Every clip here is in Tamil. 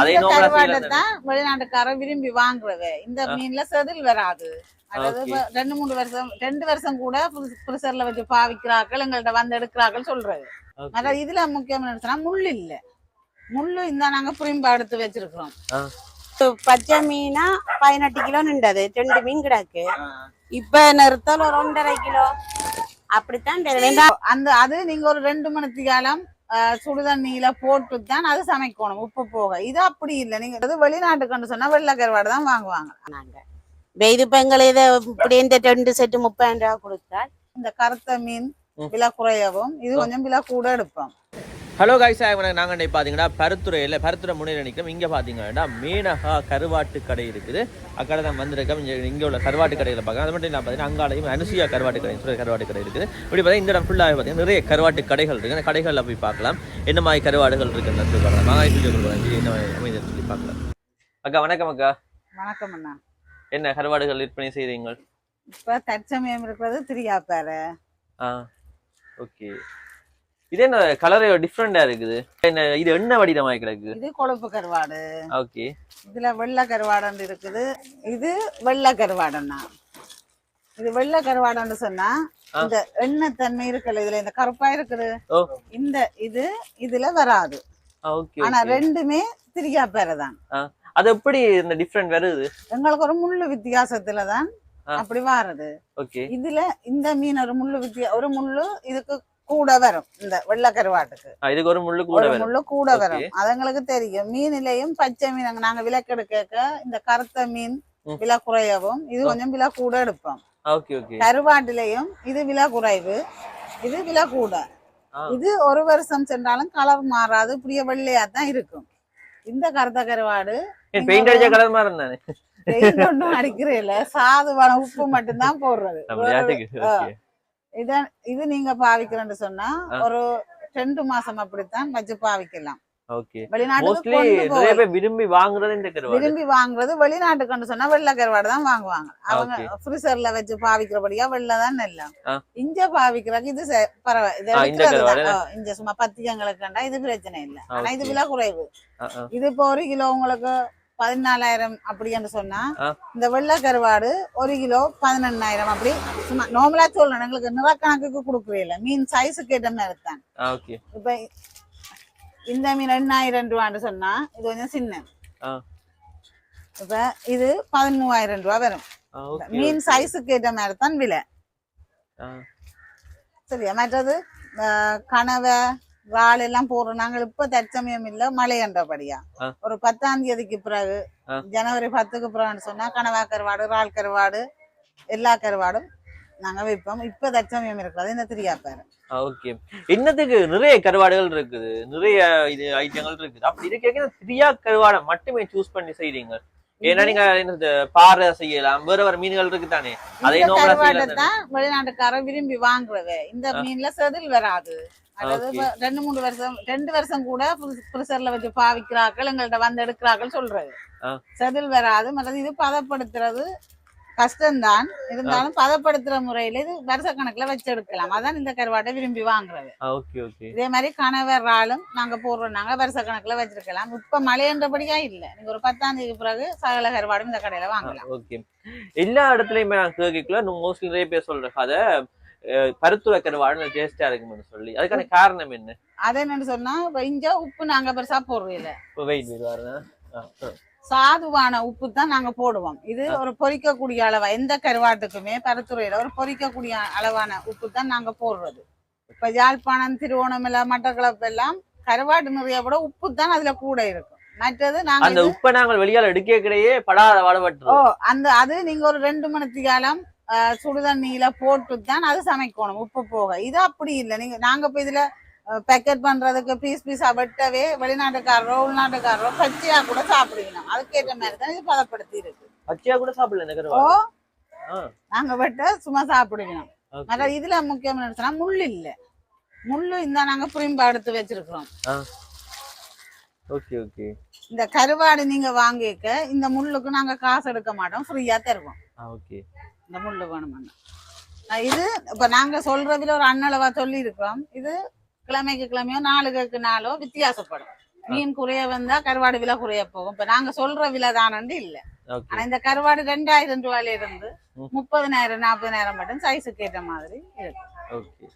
அதே இந்த normal ஆ கருவாட்டை செய்யலாம் தான் வெளிநாட்டுக்காரன் விரும்பி வாங்குறது. இந்த மீன்ல செதில் வராது. ரெண்டு மூணு வருஷம் ரெண்டு வருஷம் கூட ஃப்ரிசர்ல வச்சு பாவிக்கிறார்கள் எங்கள்ட்ட வந்து எடுக்கிறார்கள் சொல்றது. அதாவது இதுல முக்கியம் என்ன முள் இல்ல. முள்ளு இந்த நாங்க புரிம்பா எடுத்து வச்சிருக்கிறோம். பச்சை மீனா பதினெட்டு கிலோ நின்றது. ரெண்டு மீன் கிடக்கு. இப்ப நிறுத்தல் ஒரு ஒன்றரை கிலோ. அப்படித்தான். அந்த அது நீங்க ஒரு ரெண்டு மணி காலம் சுடுதண்ணியில போட்டு தான் அது சமைக்கணும். உப்பு போக. இது அப்படி இல்லை. நீங்க அது வெளிநாட்டுக்கு சொன்னா வெள்ளை கருவாடு தான் வாங்குவாங்க. நாங்க. இப்ப இது இப்படி இந்த ரெண்டு செட்டு முப்பதாயிரம் ரூபா கொடுத்தால் இந்த கருத்த மீன். விலை குறையவும் இது கொஞ்சம் விலை கூட எடுப்போம். ஹலோ காய்ஸ் நாங்கள் இன்னைக்கு பார்த்தீங்கன்னா பருத்துறையில் பருத்துறை முனையில் நிற்கிறோம் இங்கே பார்த்தீங்கன்னா மீனகா கருவாட்டு கடை இருக்குது. அக்கடை தான் வந்திருக்கோம். இங்கே இங்கே உள்ள கருவாட்டு கடையில் பார்க்கலாம் அது மட்டும் இல்லாமல் பார்த்தீங்கன்னா அங்காலையும் அனுசியா கருவாட்டு கடை சுரேஷ் கருவாட்டு கடை இருக்குது. இப்படி பார்த்தீங்கன்னா இந்த இடம் ஃபுல்லாக பார்த்தீங்கன்னா நிறைய கருவாட்டு கடைகள் இருக்குது அந்த கடைகளில் போய் பார்க்கலாம் என்ன மாதிரி கருவாடுகள் இருக்குன்னு சொல்லி பார்க்கலாம் வாங்க வீடியோ கொடுக்குறேன் என்ன அமைதின்னு சொல்லி பார்க்கலாம் அக்கா வணக்கம் அக்கா. வணக்கம் அண்ணா. என்ன கருவாடுகள் விற்பனை செய்கிறீங்க இப்ப தற்சமயம் இருக்கிறது திரியாப்பாரு ஆ ஓகே. இது என்ன கலரே டிஃப்ரெண்டாக இருக்குது? என்ன இது என்ன வடிவமாக கிடக்கு? இது கொழுப்பு கருவாடு. ஓகே இதுல வெள்ளை கருவாடுன்னு இருக்குது. இது வெள்ளை கருவாடுண்ணா இது வெள்ளை கருவாடுன்னு சொன்னா. இந்த எண்ணெய் தன்மை இருக்குல்ல இதுல இந்த கருப்பா இருக்குது. இந்த இது இதுல வராது. ஆனா ரெண்டுமே திரியா தான் அது எப்படி இந்த டிஃப்ரெண்ட் வருது? எங்களுக்கு ஒரு முள்ளு வித்தியாசத்துல தான் ஆ. அப்படி வாருது. ஓகே இதுல இந்த மீன் ஒரு முள்ளு வித்தியா ஒரு முள்ளு இதுக்கு கூட வரும் இந்த வெள்ளை கருவாட்டுக்கு. இதுக்கு ஒரு முள்ளு கூட வரும். முள்ளு கூட. வரும். அது எங்களுக்கு தெரியும். மீனிலையும் பச்சை மீன் நாங்க விலக்கெடுக்க இந்த கருத்த மீன். விலை குறையவும் இது கொஞ்சம் விலை கூட எடுப்போம். கருவாட்டிலையும் இது விலை குறைவு. இது விலை கூட. இது ஒரு வருஷம் சென்றாலும் கலர் மாறாது இப்படியே வெள்ளையா தான் இருக்கும். இந்த கருத்த கருவாடு கலர் பெயிண்ட் ஒன்றும் அடிக்கிறதில்ல சாதுவான உப்பு மட்டும்தான் போடுறது. இத இது நீங்க பாவிக்கிறேன்னு சொன்னா. ஒரு ரெண்டு மாசம் அப்படித்தான் வச்சு பாவிக்கலாம் வெளிநாட்டுக்கு விரும்பி வாங்குறது விரும்பி வாங்குறது வெளிநாட்டுக்குன்னு சொன்னா வெள்ளை கருவாடு தான் வாங்குவாங்க அவங்க. ஃப்ரீசர்ல வச்சு பாவிக்கிறபடியா வெள்ளை தான் நெல்லம் ஆ. இங்க பாவிக்கிறதுக்கு இது பரவாயில்ல இங்க சும்மா கண்டா இது பிரச்சனை இல்ல ஆனா இது. விலை குறைவு. இது இப்போ ஒரு கிலோ உங்களுக்கு பதினாலாயிரம் அப்படின்னு சொன்னா ஆ. இந்த வெள்ளை கருவாடு ஒரு கிலோ பதினெண்ணாயிரம் அப்படி சும்மா நார்மலா சொல்லணும். எங்களுக்கு நிறக்கணக்குக்கு கொடுக்குறீல்ல மீன் சைஸுக்கு ஏற்ற மாதிரி தான். இப்ப இந்த மீன் எண்ணாயிரம் ரூபான்னு சொன்னா இது கொஞ்சம் சின்ன. இப்ப இது பதிமூவாயிரம் ரூபா வரும். மீன். சைஸுக்கு ஏற்ற மாதிரி தான் விலை. சரியா? மற்றது கனவை வாள் எல்லாம் போடுறோம். நாங்கள் இப்ப தற்சமயம் இல்ல மழையன்றபடியா ஆ. ஒரு பத்தாம் தேதிக்கு பிறகு. ஜனவரி பத்துக்கு பிறகுன்னு சொன்னா கனவா கருவாடு இறால் கருவாடு எல்லா கருவாடும் நாங்க வைப்போம் இப்ப தற்சமயம் இருக்கிறது இந்த திரியாப்பாரு ஆ, ஓகே. என்னத்துக்கு நிறைய கருவாடுகள் இருக்குது. நிறைய இது ஐட்டங்கள் இருக்குது. அப்படி இருக்க ஃப்ரீயா கருவாடை மட்டுமே சூஸ் பண்ணி செய்றீங்க. ஏன்னா நீங்க பாறை செய்யலாம் வேற வேற மீன்கள் இருக்கு தானே அதை இந்த தானே? வெளிநாட்டுக்காரர் விரும்பி வாங்குறது இந்த. மீன்ல செதில் வராது ரெண்டு மூணு வருஷம் ரெண்டு வருஷம் கூட ஃப்ரிசர்ல வச்சு பாவிக்கிறார்கள் எங்கள்ட்ட வந்து எடுக்கிறார்கள் சொல்றது. செதில் வராது மற்றது இது பதப்படுத்துறது கஷ்டம்தான். இருந்தாலும் பதப்படுத்துற முறையில இது வருஷ கணக்குல வச்சு எடுக்கலாம் அதான் இந்த கருவாட்டை விரும்பி வாங்குறது. இதே மாதிரி கணவர் ஆளும் நாங்க போடுறோம். நாங்க வருஷ கணக்குல வச்சிருக்கலாம். இப்ப மழையன்றபடியா இல்ல. நீங்க ஒரு பத்தாம் தேதி பிறகு சகல கருவாடும் இந்த கடையில வாங்கலாம். ஓகே. எல்லா இடத்துலயுமே நான் கேட்கல மோஸ்ட்லி நிறைய பேர் சொல்ற கதை பருத்துறை கருவாடு டேஸ்டா இருக்கும்னு சொல்லி. அதுக்கான காரணம் என்ன? அது என்னன்னு சொன்னா இங்க உப்பு நாங்க பெருசா போடுறோம் இல்ல வெயிட் வெயிட் சாதுவான உப்பு தான் நாங்க போடுவோம். இது ஒரு பொரிக்கக்கூடிய அளவா எந்த கருவாட்டுக்குமே பருத்துறையில ஒரு பொரிக்கக்கூடிய அளவான உப்பு தான் நாங்க போடுறது. இப்ப யாழ்ப்பாணம் திருவோணமலை மட்டக்களப்பு எல்லாம் கருவாட்டு நிறைய விட உப்பு தான் அதுல கூட இருக்கும். மற்றது நாங்க அந்த உப்பை நாங்கள் வெளியால எடுக்கக்கிடையே படாத ஓ வாடப்பட்டு அந்த அது நீங்க ஒரு ரெண்டு மணி காலம் சுடுதண்ணியில போட்டு தான் அது சமைக்கணும் உப்பு போக. இது அப்படி இல்லை. நீங்க நாங்க இப்ப இதுல பேக்கெட் பண்றதுக்கு பீஸ் பீஸா வெட்டவே வெளிநாட்டுக்காரரோ உள்நாட்டுக்காரரோ பச்சையா கூட சாப்பிடுவீங்க. அதுக்கேற்ற மாதிரி தான் இது பதப்படுத்தி இருக்கு பச்சையா கூட சாப்பிடல ஓ கருவாடு? ஆ, நாங்க வெட்ட சும்மா சாப்பிடுவோம். மற்ற இதுல முக்கியம் என்ன முள் இல்ல. முள்ளு இந்த நாங்க புரிம்பா எடுத்து வச்சிருக்கிறோம். Okay okay. இந்த கருவாடு நீங்க வாங்கிக்க இந்த முள்ளுக்கு நாங்க காசு எடுக்க மாட்டோம் ஃப்ரீயா தருவோம். ஓகே. இந்த முள்ளு அஹ் இது இப்ப நாங்க சொல்றதுல ஒரு அண்ணளவா சொல்லி இருக்கிறோம் இது கிழமைக்கு கிழமையோ நாளுக்கு நாளோ வித்தியாசப்படும். மீன் குறைய வந்தா கருவாடு விலை குறைய போகும். இப்ப நாங்க சொல்ற விலை தானண்டு இல்ல. ஆனா இந்த கருவாடு ரெண்டாயிரம் ரூபாயில இருந்து. முப்பதனாயிரம் நாற்பதனாயிரம் மட்டும் சைஸுக்கு ஏற்ற மாதிரி இருக்கு ஓகே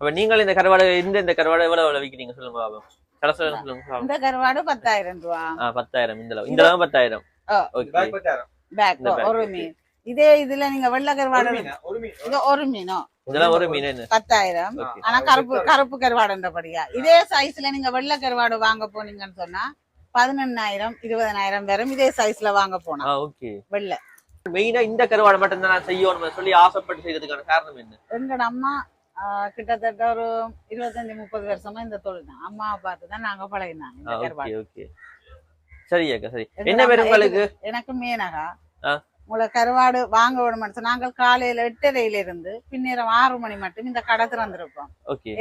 அப்ப நீங்கள் இந்த கருவாடு இந்த இந்த கருவாடு எவ்வளவு எவ்வளவு விற்கிறீங்க சொல்லுங்க பாபம் கடைசியில் சொல்லுங்க பாபம். இந்த கருவாடு பத்தாயிரம் ரூபா. ஆ பத்தாயிரம் இந்த அளவு. இந்த அளவு பத்தாயிரம். ஆ. Okay pack. ஒரு மீன். இதே இதுல நீங்க வெள்ளை கருவாடு இது ஒரு மீனோ? இதெல்லாம் ஒரு மீன் பத்தாயிரம். ஆனா கருப்பு கருப்பு கருவாடுன்றபடியா. இதே சைஸ்ல நீங்க வெள்ளை கருவாடு வாங்க போனீங்கன்னு சொன்னா பதினெண்ணாயிரம் இருபதனாயிரம் வரும் இதே சைஸ்ல வாங்க போனா. ஓகே. வெள்ளை. மெயினா இந்த கருவாடு மட்டும் தான் செய்யணும் சொல்லி ஆசைப்பட்டு செய்யறதுக்கான காரணம் என்ன? எங்கட அம்மா கிட்டத்தட்ட ஒரு இருபத்தஞ்சு முப்பது வருஷமா இந்த தொழில் தான். அம்மாவை பார்த்து தான் நாங்க பழகினாங்க இந்த கருவாடு. ஓகே. சரி அக்கா சரி. என்ன பேர் உங்களுக்கு? எனக்கு மீனகா. உங்களை கருவாடு வாங்க விட நாங்கள் காலையில எட்டரையில இருந்து பின்னேரம் ஆறு மணி மட்டும் இந்த கடை திறந்திருப்போம்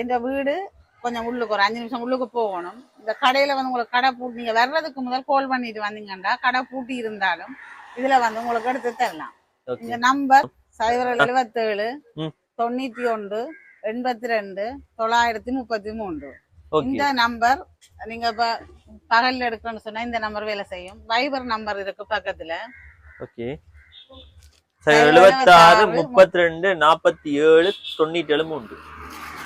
எங்க வீடு கொஞ்சம் உள்ளுக்கு ஒரு அஞ்சு நிமிஷம் உள்ளுக்கு போகணும். இந்த கடையில வந்து உங்களுக்கு கடை பூட்டி நீங்க வர்றதுக்கு முதல் கால் பண்ணிட்டு வந்தீங்கன்னா கடை பூட்டி இருந்தாலும் இதுல வந்து உங்களுக்கு எடுத்து தரலாம். இந்த நம்பர் சைபர் எழுபத்தேழு. தொண்ணூத்தி ஒன்று எண்பத்தி ரெண்டு தொள்ளாயிரத்தி முப்பத்தி மூன்று. இந்த நம்பர் நீங்க இப்ப பகல்ல எடுக்கணும்னு சொன்னா இந்த நம்பர் வேலை செய்யும். வைபர் நம்பர் இருக்கு பக்கத்துல. ஓகே. எழுபத்தாறு முப்பத்தி ரெண்டு நாற்பத்தி ஏழு தொண்ணூத்தி ஏழு மூன்று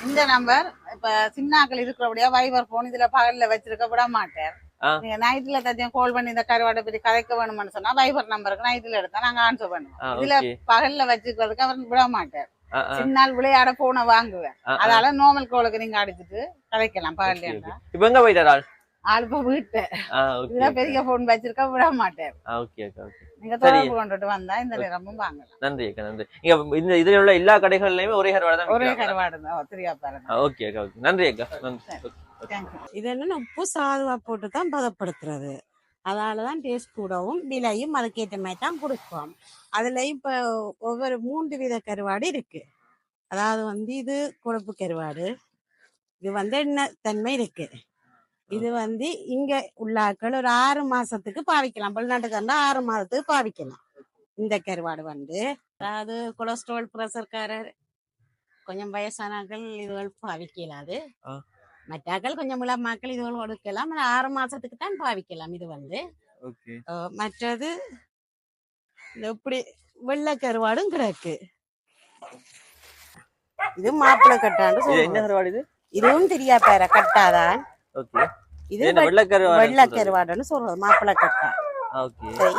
இந்த நம்பர் இப்ப சின்னாக்கள் இருக்கிறபடியா வைபர் போன் இதுல பகல்ல வச்சிருக்க விட மாட்டேன். நீங்க நைட்ல தத்தியம் கால் பண்ணி இந்த கருவாடை பத்தி கதைக்க வேணும்னு சொன்னா வைபர் நம்பருக்கு நைட்ல எடுத்தா நாங்க ஆன்சர் பண்ணுவோம். இதுல பகல்ல வச்சுக்கிறதுக்கு அவர் விட மாட்டார். சின்னால் விளையாட போன வாங்குவேன். அதனால நார்மல் கோலுக்கு நீங்க அடிச்சிட்டு கதைக்கலாம் பகல்ல. இப்ப எங்க போயிட்டார் ஆள் இப்ப வீட்டு இதுல பெரிய போன் வச்சிருக்க விட ஓகே நீங்க. தொடர்பு கொண்டுட்டு வந்தா இந்த நேரமும் வாங்கலாம். நன்றி அக்கா நன்றி. இங்க இந்த இதுல உள்ள எல்லா கடைகள்லயுமே ஒரே கருவாடு தான் ஒரே? கருவாடு தான் தெரியா பாருங்க. ஆ, ஓகே அக்கா ஓகே. நன்றி அக்கா நன்றி. ஓகே. தேங்க்யூ இது என்னன்னா உப்பு சாதுவா போட்டு தான் பதப்படுத்துறது. அதால தான் டேஸ்ட் கூடவும் விலையும் அதுக்கேற்ற மாதிரி தான் கொடுப்போம். அதுல இப்போ ஒவ்வொரு மூன்று வித கருவாடு இருக்கு. அதாவது வந்து இது கொழுப்பு கருவாடு. இது வந்து எண்ணெய் தன்மை இருக்கு? இது வந்து இங்க உள்ளாக்கள் ஒரு ஆறு மாசத்துக்கு பாவிக்கலாம். வெளிநாட்டுக்காரங்க ஆறு மாதத்துக்கு பாவிக்கலாம் இந்த கருவாடு வந்து. அதாவது கொலஸ்ட்ரால் ப்ரெஷர்காரர் கொஞ்சம் வயசானாக்கள் இதுகள் பாவிக்கலாது. மற்றாக்கள் கொஞ்சம் இளமாக்கள் இதுகள் கொடுக்கலாம். ஆனா ஆறு மாசத்துக்கு தான் பாவிக்கலாம் இது வந்து. மற்றது இப்படி வெள்ளை கருவாடும் கிடக்கு. இது மாப்பிள்ளை என்ன கருவாடு இது? இதுவும் தெரியா பேர கட்டாதான். ஓகே இது என்ன வெள்ளை கருவாடு வெள்ளை கருவாடுன்னு சொல்றது மாப்பிள்ளை கட்டா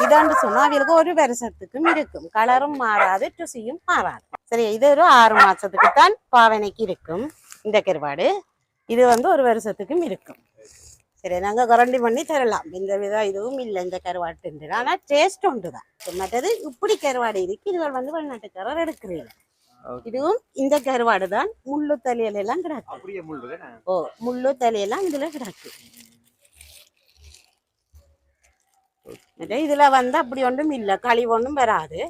இதாண்டு சொன்னா அவங்களுக்கு ஒரு வருஷத்துக்கும் இருக்கும். கலரும் மாறாது ருசியும் மாறாது. சரி இது ஒரு ஆறு மாசத்துக்கு தான் பாவனைக்கு இருக்கும் இந்த கருவாடு. இது வந்து ஒரு வருஷத்துக்கும் இருக்கும். சரி நாங்க கரண்டி பண்ணி தரலாம். இந்த விதம் இதுவும் இல்லை இந்த கருவாட்டு ஆனா டேஸ்ட் உண்டு தான் மற்றது இப்படி கருவாடு இருக்கு இதுகள் வந்து வெளிநாட்டுக்காரர் எடுக்கிறீங்க இதுவும் இந்த கருவாடு தான். முள்ளு தலையில எல்லாம் கிடக்கு. ஓ முள்ளு தலையெல்லாம் இதுல கிடக்கு. இதுல வந்து அப்படி ஒன்றும் இல்லை. களி ஒன்றும் வராது.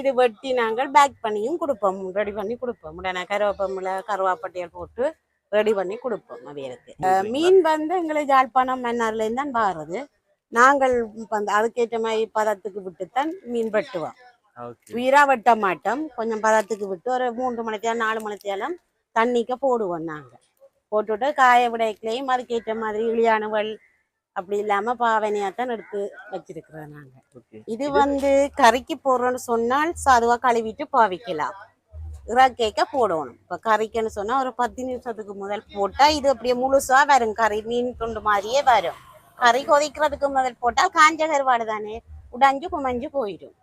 இது வெட்டி நாங்கள் பேக் பண்ணியும் கொடுப்போம். ரெடி பண்ணி கொடுப்போம். உடனே கருவேப்பமில்ல கருவாப்பட்டியல் போட்டு ரெடி பண்ணி கொடுப்போம் அவைகளுக்கு அஹ் மீன் வந்து எங்களுக்கு யாழ்ப்பாணம் மன்னார்ல இருந்து தான் வாருது. நாங்கள் அதுக்கேற்ற மாதிரி பதத்துக்கு விட்டுத்தான் மீன் வெட்டுவோம். உயிரா வெட்ட மாட்டோம். கொஞ்சம் பதத்துக்கு விட்டு ஒரு மூன்று மணித்தியாலம் நாலு மணித்தியாலம் தண்ணிக்க போடுவோம் நாங்கள் போட்டுவிட்டு காய விடைக்கலையும் அதுக்கேற்ற மாதிரி இளியானுவல் அப்படி இல்லாம பாவனையாத்தான் எடுத்து வச்சிருக்கிறோம் நாங்க. இது வந்து கறிக்கு போடுறோம்னு சொன்னால் சாதுவா கழுவிட்டு பாவிக்கலாம். இறக்கேக்க போடணும். இப்ப கறிக்குன்னு சொன்னா ஒரு பத்து நிமிஷத்துக்கு முதல் போட்டா இது அப்படியே முழுசா வரும். கறி மீன் துண்டு மாதிரியே வரும். கறி கொதிக்கிறதுக்கு முதல் போட்டால் காஞ்ச கருவாடு தானே? உடைஞ்சு குமஞ்சு போயிடும்.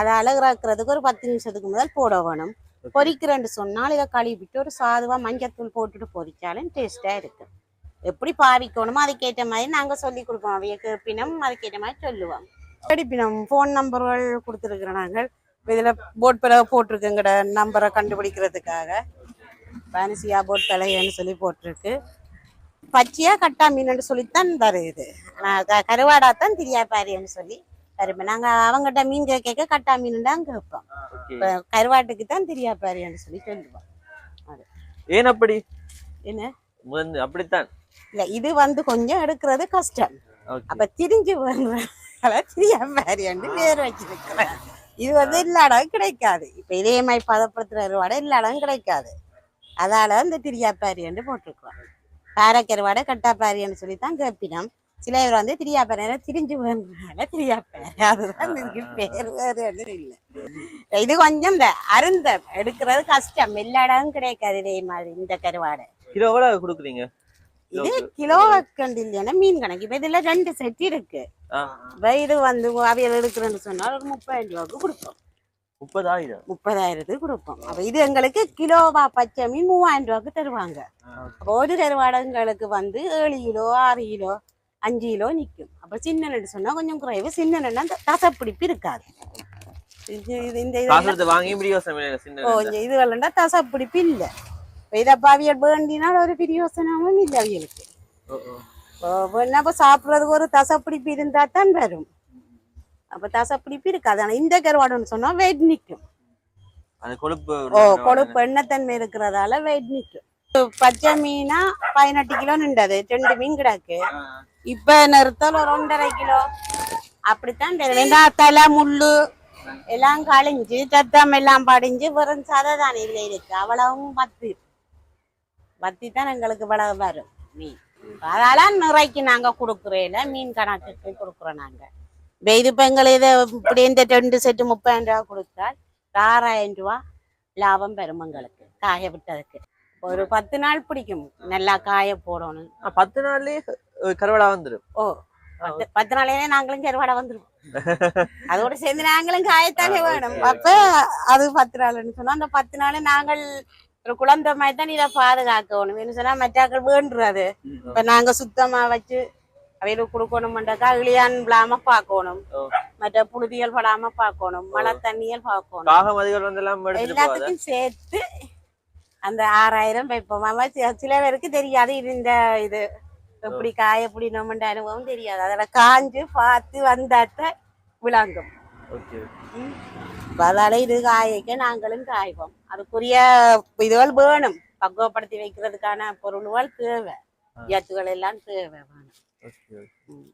அதால இறக்குறதுக்கு ஒரு பத்து நிமிஷத்துக்கு முதல் போட வேணும். பொரிக்கிறேன்னு சொன்னால் இதை கழுவிட்டு ஒரு சாதுவா மஞ்சத்தூள் போட்டுட்டு பொரிச்சாலும் டேஸ்டா இருக்கும். எப்படி பாவிக்கணுமோ அதுக்கேற்ற மாதிரி நாங்க சொல்லி கொடுப்போம். அவைய பினம் அதுக்கேற்ற மாதிரி சொல்லுவோம். பினம் ஃபோன் நம்பர்கள் கொடுத்துருக்குறோம் நாங்கள். இதுல போட் பிறகு போட்டிருக்கு எங்கட நம்பரை கண்டுபிடிக்கிறதுக்காக. பானசியா போட் தலையன்னு சொல்லி போட்டிருக்கு. பச்சையா கட்டா மீன் சொல்லித்தான் தருது. கருவாடாத்தான் திரியாப்பாரின்னு சொல்லி தருப்பேன் நாங்க அவங்ககிட்ட மீன் கேட்க கட்டா மீன் தான் கேட்போம். கருவாட்டுக்கு தான் திரியாப்பாரின்னு சொல்லி சொல்லுவோம் ஏன் அப்படி? என்ன? அப்படித்தான். இல்ல இது வந்து கொஞ்சம் எடுக்கிறது கஷ்டம். அப்ப திரிஞ்சு திரியாப்பாரின்னு பேர் வச்சிருக்கிறேன் இது வந்து எல்லா இடம் கிடைக்காது. இப்ப இதே மாதிரி பதப்படுத்துற வடை எல்லா இடம் கிடைக்காது. அதால இந்த திரியாப்பாரின்னு போட்டிருக்கிறோம். பாரக்கருவாடை கட்டாப்பாரின்னு சொல்லி தான் கேட்பினோம். சில பேர் வந்து திரியாப்பாறை திரிஞ்சு வேணுனால திரியாப்பாறை அதுதான் இதுக்கு பேர் வேறு எதுவும் இல்லை. இது கொஞ்சம் இந்த அருந்த எடுக்கிறது கஷ்டம். எல்லா இடமும் கிடைக்காது இதே மாதிரி இந்த கருவாடை. கிலோ எவ்வளவு கொடுக்குறீங்க? இது கிலோ கண்டு இல்லைன்னா மீன் கணக்கு. இப்ப இதுல ரெண்டு செட் இருக்கு. இது வந்து அவியல் எடுக்கிறேன்னு சொன்னா ஒரு முப்பதாயிரம் ரூபாய்க்கு கொடுப்போம். முப்பதாயிரம்? முப்பதாயிரத்துக்கு கொடுப்போம். அப்ப இது எங்களுக்கு கிலோவா பச்சை மீன் மூவாயிரம் ரூபாய்க்கு தருவாங்க. ஒரு கருவாடங்களுக்கு வந்து ஏழு கிலோ ஆறு கிலோ அஞ்சு கிலோ நிக்கும். அப்ப சின்ன நண்டு சொன்னா கொஞ்சம் குறைவு. சின்ன நண்டு தசப்பிடிப்பு இருக்காது. இது இது- இந்த காசு இதெல்லாம் கொடுத்து வாங்கி பிரியோசனம் இல்லை சின்ன ஓ இந்த இதுகள்லாம் தசப்பிடிப்பு இல்லை. இப்ப இதப்ப அவியல் வேண்டினால் ஒரு பிரியோசனமும் இல்லை அவியலுக்கு. இப்போ சாப்பிட்றதுக்கு ஒரு தசப்பிடிப்பு இருந்தா தான் வரும். அப்ப தசப்பிடிப்பு இருக்காது. ஆனா இந்த கருவாடுன்னு சொன்னா வெயிட் கொழுப்பு ஓ கொழுப்பு எண்ணத்தன்மை இருக்கிறதால வெயிட் நிக்கும். பச்சை மீனா பதினெட்டு கிலோ நின்றது. ரெண்டு மீன் கிடக்கு. இப்ப நிறுத்தல் ஒரு ஒன்றரை கிலோ. அப்படித்தான் தரும். தலை முள்ளு எல்லாம் கழிஞ்சு தத்தம் எல்லாம் படிஞ்சு வெறும் சதை தான் இல்லை இருக்கு. அவ்வளவும் பத்து. பத்தி தான் எங்களுக்கு இவ்வளவு வரும். மீன். அதால நிறைக்கு நாங்க கொடுக்குறேல மீன் கணக்குக்கு கொடுக்குறோம் நாங்க. இது இப்ப எங்களை இதை இப்படி இந்த ரெண்டு செட்டு முப்பதாயிரம் ரூபா கொடுத்தால் ஆறாயிரம் ரூபா லாபம் பெறும் எங்களுக்கு காய விட்டதுக்கு ஒரு பத்து நாள் பிடிக்கும். நல்லா காய போடணும். பத்து நாள்லயே கருவாடா வந்துடும் ஓ பத்து நாளையிலே நாங்களும் கருவாடை வந்துருவோம். அதோட சேர்ந்து நாங்களும் காயத்தானே வேணும். அப்ப அது பத்து நாள்னு சொன்னா அந்த பத்து நாள் நாங்கள் ஒரு குழந்தை மாதிரி தான் இதை பாதுகாக்கணும். என்ன சொன்னா மற்றாக்கள் வேண்டுறது. இப்ப நாங்க சுத்தமா வச்சு அவைகளுக்கு கொடுக்கணும்ன்றக்கா இளியான் விழாம பார்க்கணும். ஓ. மற்ற புழுதிகள் படாம பார்க்கணும். மழை தண்ணியல் போகாத? எல்லாத்துக்கும் சேர்த்து அந்த ஆறாயிரம் வைப்போம்? சில பேருக்கு தெரியாது இது இந்த இது. எப்படி காய பிடினோம்ன்ற அனுபவம் தெரியாது. அதில் காஞ்சு பார்த்து வந்தாத்த விளங்கும். அதால இது காய்க்க நாங்களும் காய்ப்போம் அதுக்குரிய இதுகள் வேணும். பக்குவப்படுத்தி வைக்கிறதுக்கான பொருள்கள் தேவை. ஏத்துகள் எல்லாம் தேவை வேணும்.